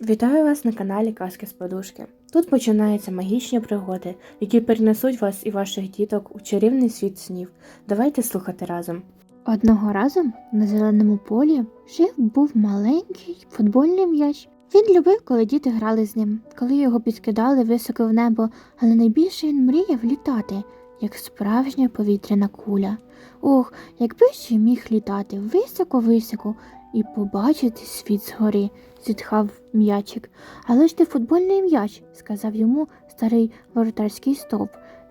Вітаю вас на каналі Казки з Подушки. Тут починаються магічні пригоди, які перенесуть вас і ваших діток у чарівний світ снів. Давайте слухати разом. Одного разу на зеленому полі жив був маленький футбольний м'яч. Він любив, коли діти грали з ним, коли його підкидали високо в небо, але найбільше він мріяв літати, як справжня повітряна куля. Ох, якби ще міг літати високо-високо і побачити світ згори, зітхав м'ячик. Але ж ти футбольний м'яч, сказав йому старий воротарський стовп.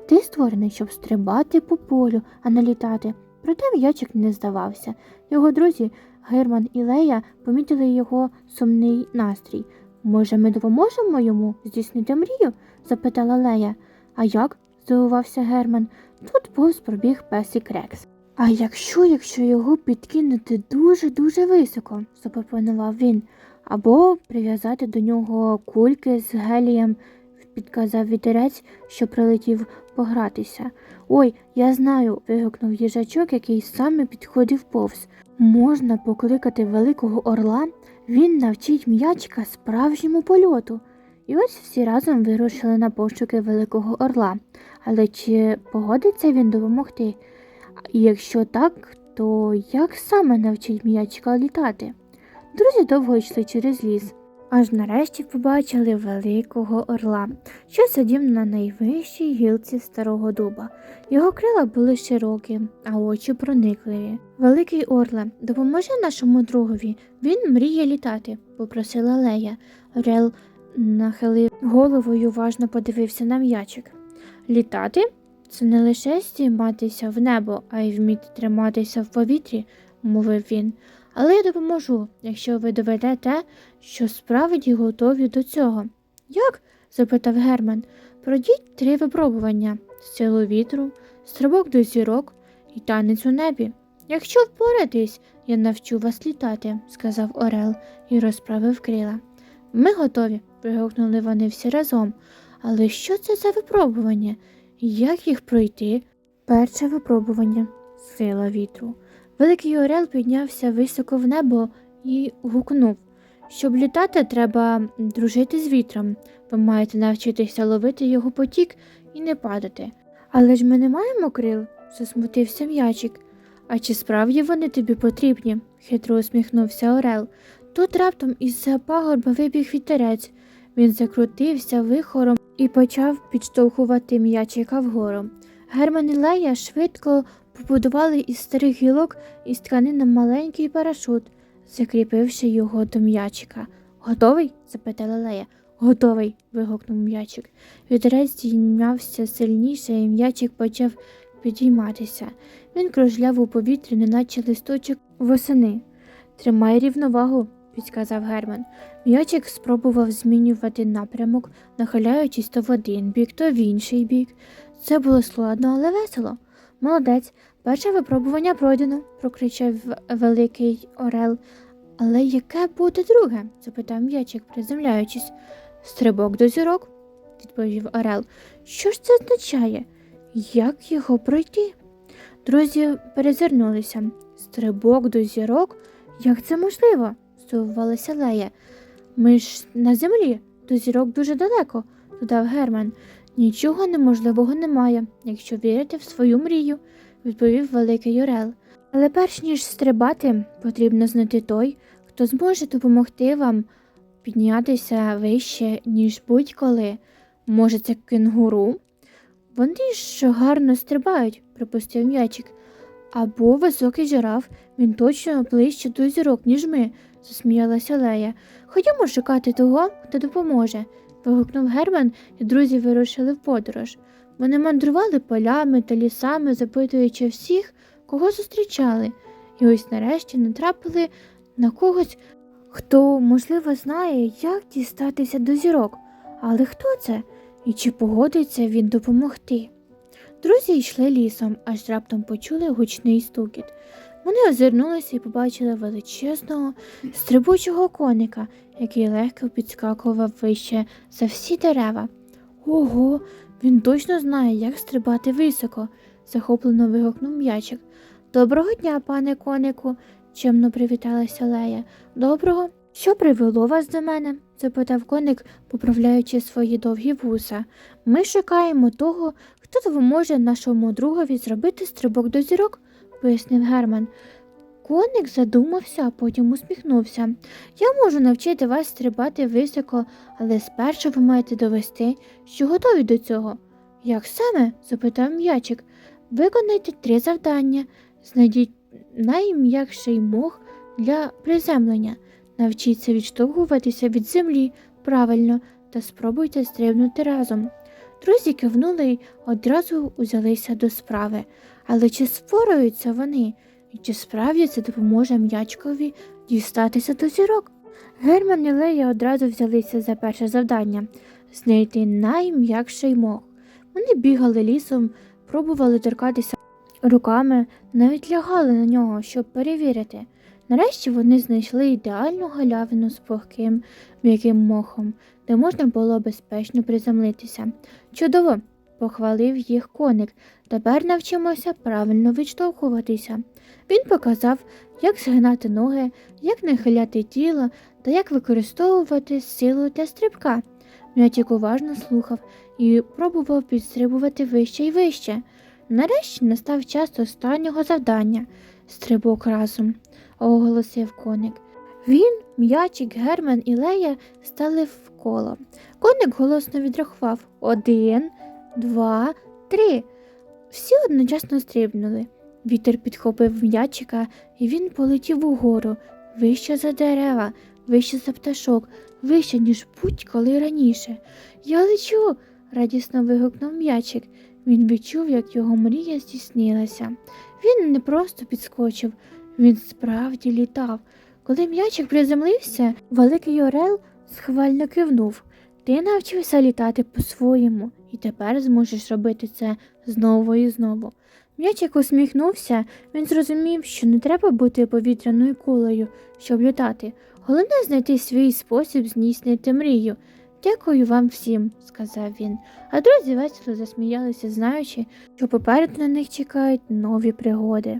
Ти створений, щоб стрибати по полю, а не літати. Проте м'ячик не здавався. Його друзі Герман і Лея помітили його сумний настрій. Може, ми допоможемо йому здійснити мрію? запитала Лея. А як? здивувався Герман. Тут повз пробіг песик Рекс. А якщо, якщо його підкинути дуже-дуже високо, запропонував він, або прив'язати до нього кульки з гелієм, підказав вітерець, що прилетів погратися. Ой, я знаю, вигукнув їжачок, який саме підходив повз. Можна покликати великого орла, він навчить м'ячика справжньому польоту. І ось всі разом вирушили на пошуки великого орла. Але чи погодиться він допомогти? І якщо так, то як саме навчить м'ячика літати? Друзі довго йшли через ліс, аж нарешті побачили великого орла, що сидів на найвищій гілці старого дуба. Його крила були широкі, а очі проникливі. Великий орле, допоможи нашому другові. Він мріє літати, попросила Лея. Орел нахилив голову й уважно подивився на м'ячик. Літати це не лише стійматися в небо, а й вміти триматися в повітрі, мовив він. Але я допоможу, якщо ви доведете, що справді готові до цього. Як? запитав Герман. Пройдіть три випробування силу вітру, стрибок до зірок і танець у небі. Якщо впораєтесь, я навчу вас літати, сказав Орел і розправив крила. Ми готові, вигукнули вони всі разом. Але що це за випробування? Як їх пройти? Перше випробування сила вітру. Великий Орел піднявся високо в небо і гукнув. Щоб літати, треба дружити з вітром. Ви маєте навчитися ловити його потік і не падати. Але ж ми не маємо крил, засмутився м'ячик. А чи справді вони тобі потрібні? хитро усміхнувся Орел. Тут раптом із-за пагорба вибіг вітерець. Він закрутився вихором і почав підштовхувати м'ячика вгору. Герман і Лея швидко побудували із старих гілок із тканини маленький парашут, закріпивши його до м'ячика. Готовий? запитала Лея. Готовий. вигукнув м'ячик. Вітерець здійнявся сильніше, і м'ячик почав підійматися. Він кружляв у повітрі, неначе листочок восени. Тримай рівновагу, підказав Герман. М'ячик спробував змінювати напрямок, нахиляючись то в один бік, то в інший бік. Це було складно, але весело. Молодець, перше випробування пройдено, прокричав великий Орел. Але яке буде друге? запитав м'ячик, приземляючись. Стрибок до зірок, відповів Орел. Що ж це означає? Як його пройти? Друзі перезирнулися. Стрибок до зірок? Як це можливо? Здивувалася Лея. Ми ж на землі, до зірок дуже далеко, додав Герман. Нічого неможливого немає, якщо вірити в свою мрію, відповів великий Орел. Але перш ніж стрибати, потрібно знайти той, хто зможе допомогти вам піднятися вище, ніж будь-коли. Може, це кенгуру? Вони ж гарно стрибають, припустив м'ячик. Або високий жираф, він точно ближче до зірок, ніж ми, засміялася Лея. Ходімо шукати того, хто допоможе вигукнув Герман, і друзі вирушили в подорож. Вони мандрували полями та лісами, запитуючи всіх, кого зустрічали, і ось нарешті натрапили на когось, хто, можливо, знає, як дістатися до зірок. Але хто це? І чи погодиться він допомогти? Друзі йшли лісом, аж раптом почули гучний стукіт. Вони озирнулися і побачили величезного стрибучого коника, який легко підскакував вище за всі дерева. Ого, він точно знає, як стрибати високо, захоплено вигукнув м'ячик. Доброго дня, пане конику, чемно привіталася Лея. Доброго. Що привело вас до мене? запитав коник, поправляючи свої довгі вуса. Ми шукаємо того, хто допоможе нашому другові зробити стрибок до зірок, пояснив Герман. Коник задумався, а потім усміхнувся. Я можу навчити вас стрибати високо, але спершу ви маєте довести, що готові до цього. Як саме? запитав м'ячик. Виконайте три завдання. Знайдіть найм'якший мох для приземлення. Навчіться відштовхуватися від землі правильно та спробуйте стрибнути разом. Друзі кивнули й одразу узялися до справи. Але чи спораються вони? І чи справді це допоможе м'ячкові дістатися до зірок? Герман і Лея одразу взялися за перше завдання знайти найм'якший мох. Вони бігали лісом, пробували торкатися руками, навіть лягали на нього, щоб перевірити. Нарешті вони знайшли ідеальну галявину з пухким м'яким мохом, де можна було безпечно приземлитися. Чудово! похвалив їх коник. Тепер навчимося правильно відштовхуватися. Він показав, як згинати ноги, як нахиляти тіло та як використовувати силу для стрибка. М'ятік уважно слухав і пробував підстрибувати вище і вище. Нарешті настав час останнього завдання стрибок разом, оголосив коник. Він, м'ячик, Герман і Лея стали в коло. Коник голосно відрахував один, два, три. Всі одночасно стрибнули. Вітер підхопив м'ячика, і він полетів угору, вище за дерева, вище за пташок, вище, ніж будь-коли раніше. Я лечу. радісно вигукнув м'ячик. Він відчув, як його мрія здійснилася. Він не просто підскочив, він справді літав. Коли м'ячик приземлився, великий Орел схвально кивнув. Ти навчився літати по-своєму, і тепер зможеш робити це знову і знову. М'ячик усміхнувся, він зрозумів, що не треба бути повітряною кулею, щоб літати. Головне знайти свій спосіб здійснити мрію. Дякую вам всім, сказав він. А друзі весело засміялися, знаючи, що попереду на них чекають нові пригоди.